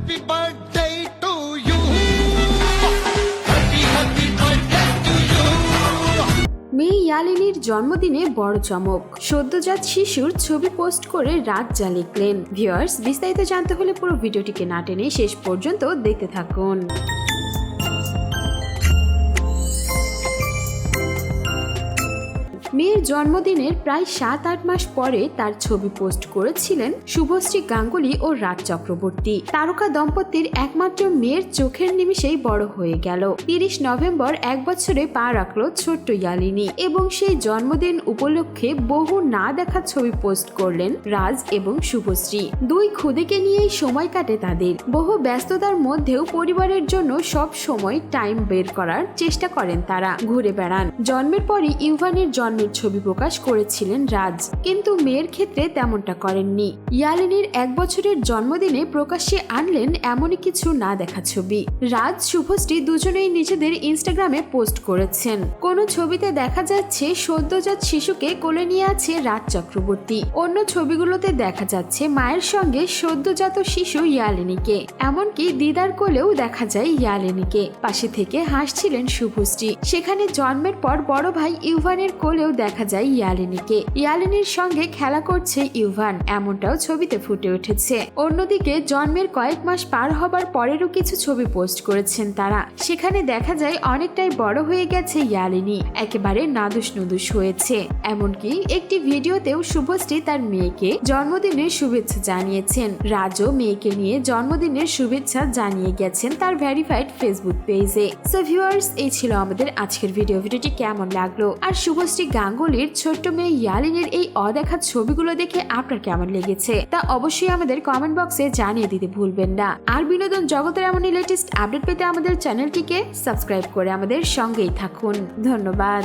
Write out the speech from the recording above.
Happy জন্মদিনে বড় চমক। সদ্যজাত শিশুর ছবি পোস্ট করে রাত যা লিখলেন ভিউয়ার্স, বিস্তারিত জানতে হলে পুরো ভিডিওটিকে না টেনে শেষ পর্যন্ত দেখতে থাকুন। মেয়ের জন্মদিনের প্রায় সাত আট মাস পরে তার ছবি পোস্ট করেছিলেন শুভশ্রী গাঙ্গুলি ও রাজ চক্রবর্তী। তারকা দম্পতির একমাত্র মেয়ের চোখের নিমিষেই বড় হয়ে গেল। তিরিশ নভেম্বর এক বছরে পা রাখল ছোট্ট ইয়ালিনী এবং সেই জন্মদিন উপলক্ষে বহু না দেখা ছবি পোস্ট করলেন রাজ এবং শুভশ্রী। দুই খুদেকে নিয়েই সময় কাটে তাদের। বহু ব্যস্ততার মধ্যেও পরিবারের জন্য সব সময় টাইম বের করার চেষ্টা করেন তারা। ঘুরে বেড়ান। জন্মের পরই ইউভানের জন্মের ছবি প্রকাশ করেছিলেন রাজ। কিন্তু মেয়ের ক্ষেত্রে তেমনটা করেননি। ইয়ালিনীর এক বছরের জন্মদিনে প্রকাশ্যে আনলেন এমনই কিছু না দেখা ছবি। রাজ, শুভশ্রী দুজনেই নিজেদের ইনস্টাগ্রামে পোস্ট করেছেন। কোন ছবিতে দেখা যাচ্ছে সদ্যজাত শিশুকে কোলে নিয়ে আছে রাজ চক্রবর্তী। অন্য ছবিগুলোতে দেখা যাচ্ছে মায়ের সঙ্গে সদ্যজাত শিশু ইয়ালিনীকে। এমনকি দিদার কোলেও দেখা যায় ইয়ালিনীকে। পাশে থেকে হাসছিলেন শুভশ্রী। সেখানে জন্মের পর বড় ভাই ইউভানের কোলেও দেখা যায় ইয়ালিনীকে। ইয়ালিনীর সঙ্গে খেলা করছে ইউভান, এমনটাও ছবিতে ফুটে উঠেছে। অন্যদিকে জন্মের কয়েক মাস পার হবার পরেরও কিছু ছবি পোস্ট করেছেন তারা। সেখানে দেখা যায় অনেকটাই বড় হয়ে গেছে ইয়ালিনী, একেবারে নাদুস নুদুস হয়েছে। এমনকি একটি ভিডিওতেও শুভশ্রী তার মেয়েকে জন্মদিনের শুভেচ্ছা জানিয়েছেন। রাজও মেয়েকে নিয়ে জন্মদিনের শুভেচ্ছা জানিয়ে গেছেন তার ভেরিফাইড ফেসবুক পেজে। সো ভিউয়ার্স এই ছিল আমাদের আজকের ভিডিও। ভিডিওটি কেমন লাগল? আর শুভশ্রী গাঙ্গুলির ছোট্ট মেয়ে ইয়ালিনের এই অদেখা ছবিগুলো দেখে আপনার কেমন লেগেছে? তা অবশ্যই আমাদের কমেন্ট বক্সে জানিয়ে দিতে ভুলবেন না। আর বিনোদন জগতের এমনই লেটেস্ট আপডেট পেতে আমাদের চ্যানেলটিকে সাবস্ক্রাইব করে আমাদের সঙ্গেই থাকুন। ধন্যবাদ।